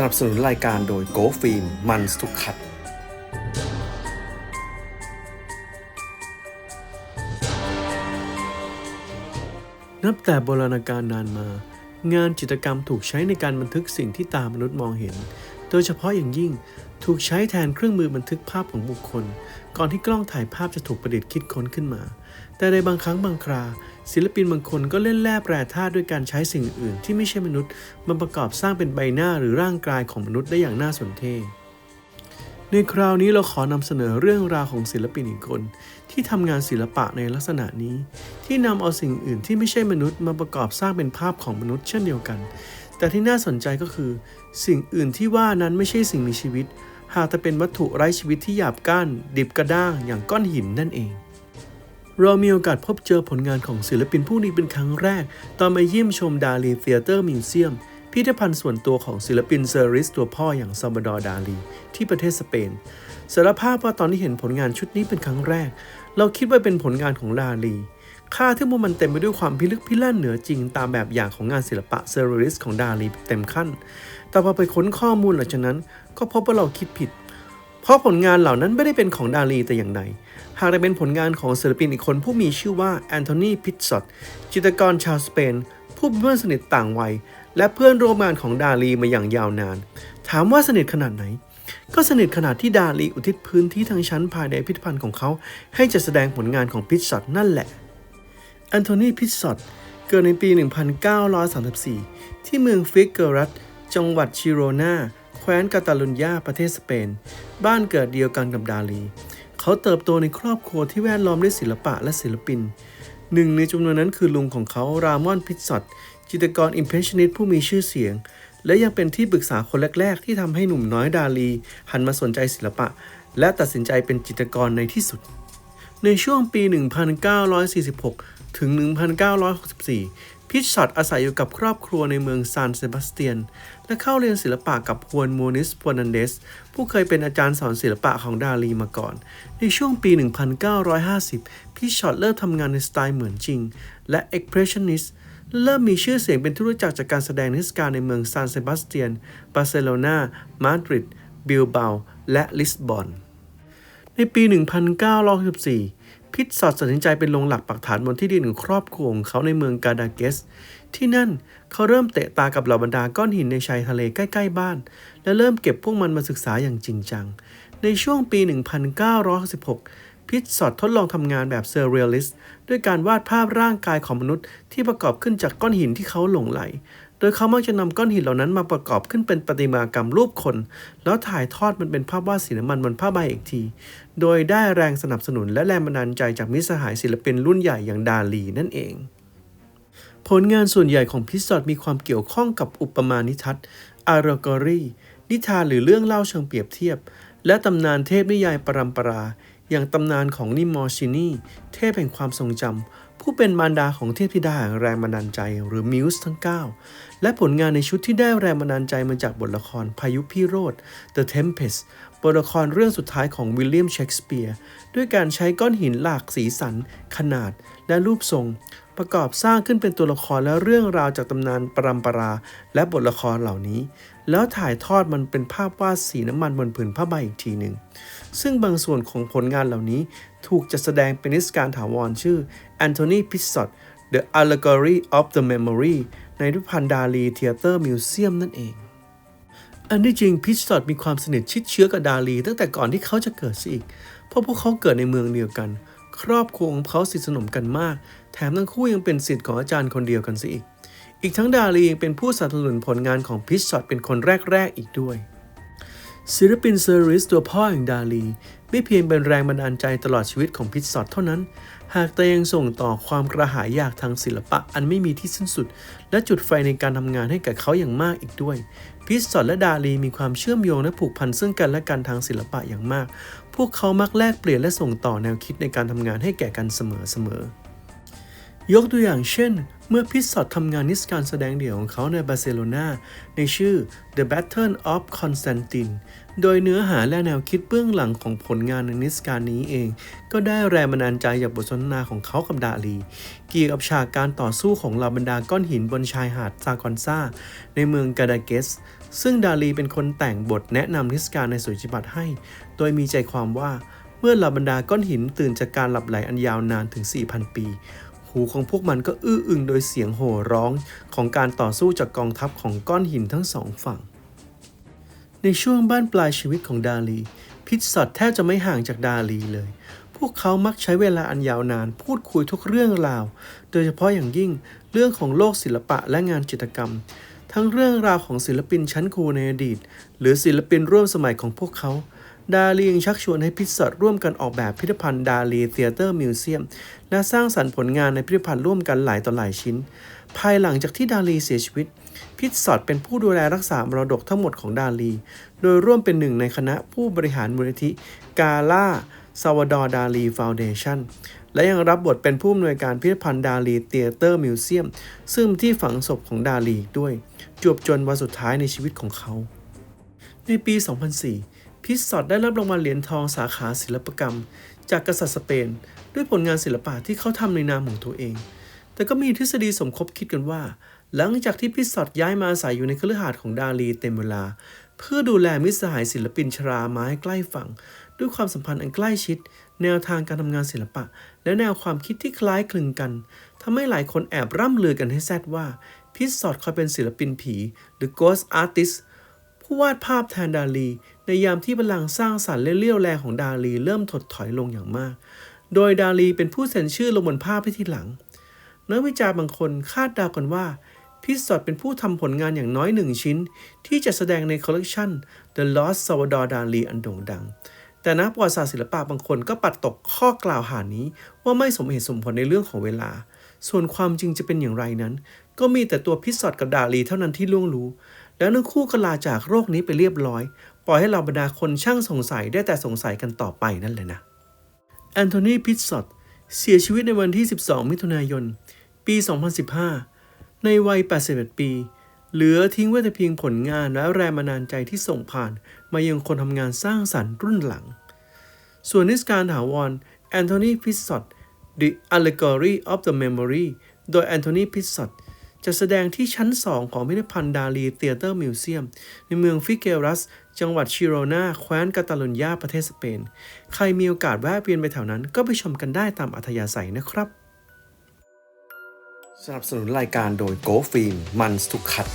สนับสนุนรายการโดยโกฟิล์มันสุกขัด นับแต่โบราณกาลนานมา งานจิตรกรรมถูกใช้ในการบันทึกสิ่งที่ตามนุษย์มองเห็น โดยเฉพาะอย่างยิ่ง ถูกใช้แทนเครื่องมือบันทึกภาพของบุคคล ก่อนที่กล้องถ่ายภาพจะถูกประดิษฐ์คิดค้นขึ้นมา แต่ในบางครั้งบางครา ศิลปินบางคนก็เล่นแร่แปรธาตุด้วยการใช้สิ่งอื่นที่ไม่ใช่มนุษย์มาประกอบสร้างเป็นใบหน้าหรือร่างกายของมนุษย์ได้อย่างน่าสนเท่ในคราวนี้เราขอนำเสนอเรื่องราวของศิลปินอีกคน ที่ทำงานศิลปะในลักษณะนี้ ที่นำเอาสิ่งอื่นที่ไม่ใช่มนุษย์มาประกอบสร้างเป็นภาพของมนุษย์เช่นเดียวกัน แต่ที่น่าสนใจก็คือ สิ่งอื่นที่ว่านั้นไม่ใช่สิ่งมีชีวิต หากแต่เป็นวัตถุไร้ชีวิตที่หยาบก้าน ดิบกระด้างอย่างก้อนหินนั่นเอง เรามีโอกาสพบเจอผลงานของศิลปินผู้นี้เป็นครั้งแรก ตอนมาเยี่ยมชมดาลีเธียเตอร์มิวเซียมพิพิธภัณฑ์ส่วนตัวของศิลปินเซอริสตัวพ่ออย่างซาบดอร์ดาลี ที่ประเทศสเปนสารภาพว่าตอนที่เห็นผลงานชุดนี้เป็นครั้งแรก เราคิดว่าเป็นผลงานของดาลี ค่าที่พวกมันเต็มไปด้วยความพิลึกพิลั่นเหนือจริงตามแบบอย่างของงานศิลปะเซอร์เริสของดาลีเต็มขั้น แต่พอไปค้นข้อมูลหลังจากนั้น ก็พบว่าเราคิดผิด เพราะผลงานเหล่านั้นไม่ได้เป็นของดาลีแต่อย่างใด หากแต่เป็นผลงานของศิลปินอีกคนผู้มีชื่อว่าแอนโทนีพิตซอตจิตรกรชาวสเปน ผู้เป็นเพื่อนสนิทต่างวัย และเพื่อนร่วมงานของดาลีมาอย่างยาวนาน ถามว่าสนิทขนาดไหนก็สนิทขนาดที่ดาลีอุทิศพื้นที่ทั้งชั้นภายในพิพิธภัณฑ์ของเขา ให้จัดแสดงผลงานของพิตซอตนั่นแหละ อนโทนีพิตซอตเกิดในปี 1934 ที่เมืองฟิกเกอรัตจังหวัดชิโรนาแคว้นกาตาลุญญาประเทศสเปน บ้านเกิดเดียวกันกับดาลี เขาเติบโตในครอบครัวที่แวดล้อมด้วยศิลปะและศิลปิน หนึ่งในจำนวนนั้นคือลุงของเขารามอนพิตซอตจิตรกรอิมเพรสชันนิสต์ผู้มีชื่อเสียง และยังเป็นที่ปรึกษาคนแรก ๆ ที่ทำให้หนุ่มน้อยดาลี หันมาสนใจศิลปะ และตัดสินใจเป็นจิตรกรในที่สุด ในช่วงปี 1946 ถึง 1964 พิชช็อตอาศัยอยู่กับครอบครัวในเมืองซานเซบาสเตียน และเข้าเรียนศิลปะกับฮวนโมนิสฟอนันเดส ผู้เคยเป็นอาจารย์สอนศิลปะของดาลีมาก่อน ในช่วงปี 1950 พิชช็อตเริ่มทำงานในสไตล์เหมือนจริง และเอ็กเพรสชันนิสต์เริ่มมีชื่อเสียงเป็นที่รู้จักจากการแสดงนิทรรศการในเมืองซานเซบาสเตียน บาร์เซโลนา มาดริด บิลเบา และลิสบอน ในปี 1964 พิทซอดตัดสินใจเป็นลงหลักปักฐานบนที่ดินของครอบครัวของเขาในเมืองกาดาเกส ที่นั่นเขาเริ่มเตะตากับเหล่าบรรดาก้อนหินในชายทะเลใกล้ ๆ บ้าน และเริ่มเก็บพวกมันมาศึกษาอย่างจริงจัง ในช่วงปี 1916พิทซอดทดลองทำงานแบบเซอร์เรียลิสต์ด้วยการวาดภาพร่างกายของมนุษย์ที่ประกอบขึ้นจากก้อนหินที่เขาหลงไหล โดยเขามักจะนำก้อนหินเหล่านั้นมาประกอบขึ้นเป็นประติมากรรมรูปคน แล้วถ่ายทอดมันเป็นภาพวาดสีน้ำมันบนผ้าใบอีกที โดยได้แรงสนับสนุนและแรงบันดาลใจจากมิสหายศิลปินรุ่นใหญ่อย่างดาลีนั่นเอง ผลงานส่วนใหญ่ของพิสซอดมีความเกี่ยวข้องกับอุปมาณิทัศน์อารกอรีนิทานหรือเรื่องเล่าเชิงเปรียบเทียบ และตำนานเทพนิยายปรัมปรา อย่างตำนานของนิมอร์ชินี เทพแห่งความทรงจำ ผู้เป็นมารดาของเทพธิดาแห่งแรงบันดาลใจหรือมิวส์ทั้ง 9 และผลงานในชุดที่ได้แรงบันดาลใจมาจากบทละครพายุพิโรธ The Tempest บทละครเรื่องสุดท้ายของวิลเลียมเชกสเปียร์ด้วยการใช้ก้อนหินหลากสีสัน ขนาด และรูปทรง ประกอบสร้างขึ้นเป็นตัวละครและเรื่องราวจากตำนานปรัมปรา และบทละครเหล่านี้ แล้วถ่ายทอดมันเป็นภาพวาดสีน้ำมันบนผืนผ้าใบอีกทีหนึ่งซึ่งบางส่วนของผลงานเหล่านี้ ถูกจัดแสดงเป็นนิทรรศการถาวรชื่อ Anthony p i s s o t The Allegory of the Memory ในพิพิธภัณฑ์ดาลีเทียเตอร์มิวเซียมนั่นเอง อันที่จริงพิชสอดมีความสนิทชิดเชื้อกับดาลี ตั้งแต่ก่อนที่เขาจะเกิดสิอีก เพราะพวกเขาเกิดในเมืองเดียวกัน ครอบครัวของเขาสนิทสนมกันมาก แถมทั้งคู่ยังเป็นศิษย์ของอาจารย์คนเดียวกันสิอีก อีกทั้งดาลียังเป็นผู้สนับสนุนผลงานของพิชสอดเป็นคนแรกๆอีกด้วยศิลปินเซอร์ริสตัวพ่อแห่งดาลี ไม่เพียงเป็นแรงบันดาลใจตลอดชีวิตของพิชสอดเท่านั้น หากแต่ยังส่งต่อความกระหายอยากทางศิลปะอันไม่มีที่สิ้นสุด และจุดไฟในการทำงานให้แก่เขาอย่างมากอีกด้วย พิชสอดและดาลีมีความเชื่อมโยงและผูกพันซึ่งกันและกันทางศิลปะอย่างมาก พวกเขามักแลกเปลี่ยนและส่งต่อแนวคิดในการทำงานให้แก่กันเสมอๆ ยกตัวอย่างเช่น เมื่อพิสซอดทำงานนิทรรศการแสดงเดี่ยวของเขาในบาร์เซโลนาในชื่อ The Battle of Constantine โดยเนื้อหาและแนวคิดเบื้องหลังของผลงานในนิทรรศการนี้เอง ก็ได้แรงบันดาลใจจากบทสนทนาของเขากับดาลี เกี่ยวกับฉากการต่อสู้ของเหล่าบรรดาก้อนหินบนชายหาดซากอนซาในเมืองกาดาเกส ซึ่งดาลีเป็นคนแต่งบทแนะนำนิทรรศการในสุจิบัตให้ โดยมีใจความว่าเมื่อเหล่าบรรดาก้อนหินตื่นจากการหลับไหลอันยาวนานถึง 4,000 ปีหูของพวกมันก็อื้ออึงโดยเสียงโห่ร้องของการต่อสู้จากกองทัพของก้อนหินทั้งสองฝั่ง ในช่วงบ้านปลายชีวิตของดาลี พิทสอดแทบจะไม่ห่างจากดาลีเลย พวกเขามักใช้เวลาอันยาวนาน พูดคุยทุกเรื่องราว โดยเฉพาะอย่างยิ่งเรื่องของโลกศิลปะและงานจิตรกรรม ทั้งเรื่องราวของศิลปินชั้นครูในอดีต หรือศิลปินร่วมสมัยของพวกเขา ดาลียังชักชวนให้พิสัตร่วมกันออกแบบพิพิธภัณฑ์ดาลีเทเตอร์มิวเซียมและสร้างสรรค์ผลงานในพิพิธภัณฑ์ร่วมกันหลายต่อหลายชิ้น ภายหลังจากที่ดาลีเสียชีวิต พิษสอดเป็นผู้ดูแลรักษามรดกทั้งหมดของดาลี โดยร่วมเป็นหนึ่งในคณะผู้บริหารมูลนิธิกาล่าซาวดอร์ดาลีฟาวเดชันและยังรับบทเป็นผู้อำนวยการพิพิธภัณฑ์ดาลีเทเตอร์มิวเซียมซึ่งที่ฝังศพของดาลีด้วย จวบจนวันสุดท้ายในชีวิตของเขา ในปี 2004 พิสซอดได้รับรางวัลเหรียญทองสาขาศิลปกรรม จากกษัตริย์สเปน ด้วยผลงานศิลปะที่เขาทำในนามของตัวเอง แต่ก็มีทฤษฎีสมคบคิดกันว่า หลังจากที่พิสซอดย้ายมาอาศัยอยู่ในคฤหาสน์ของดาลีเต็มเวลา เพื่อดูแลมิตรสหายศิลปินชราไม้ใกล้ฝั่ง ด้วยความสัมพันธ์อันใกล้ชิด แนวทางการทำงานศิลปะ และแนวความคิดที่คล้ายคลึงกันทำให้หลายคนแอบร่ำลือกันให้แซดว่าพิสซอดคอยเป็นศิลปินผี หรือ ghost artist ผู้วาดภาพแทนดาลี ในยามที่พลังสร้างสรรค์และเลี้ยวแรงของดาลีเริ่มถดถอยลงอย่างมาก โดยดาลีเป็นผู้เซ็นชื่อลงบนภาพให้ทีหลัง นักวิจารณ์บางคนคาดเดากันว่าพิสซอดเป็นผู้ทำผลงานอย่างน้อยหนึ่งชิ้น ที่จะแสดงในคอลเลกชัน The Lost Salvador Dali อันโด่งดัง แต่นักประวัติศาสตร์ศิลปะบางคนก็ปัดตกข้อกล่าวหานี้ว่าไม่สมเหตุสมผลในเรื่องของเวลา ส่วนความจริงจะเป็นอย่างไรนั้น ก็มีแต่ตัวพิสซอดกับดาลีเท่านั้นที่ล่วงรู้ แล้วทั้งคู่ก็ลาจากโรคนี้ไปเรียบร้อย ปล่อยให้เราบรรดาคนช่างสงสัยได้แต่สงสัยกันต่อไปนั่นแหละนะแอนโทนีพิตซอตเสียชีวิตในวันที่ 12 มิถุนายน ปี 2015 ในวัย 81 ปี เหลือทิ้งไว้แต่เพียงผลงานและแรงบันดาลใจที่ส่งผ่าน มายังคนทำงานสร้างสรรค์รุ่นหลัง ส่วนนิทรรศการถาวรแอนโทนีพิตซอต The Allegory of the Memory โดยแอนโทนีพิตซอต จะแสดงที่ชั้น 2 ของพิพิธภัณฑ์ดาลีเทเตอร์มิวเซียม ในเมืองฟิเกรัส จังหวัดชิโรนาแคว้นกาตาลุญญาประเทศสเปน ใครมีโอกาสแวะเวียนไปแถวนั้นก็ไปชมกันได้ตามอัธยาศัยนะครับ สนับสนุนรายการโดย Go ฟิล์มันสุขัด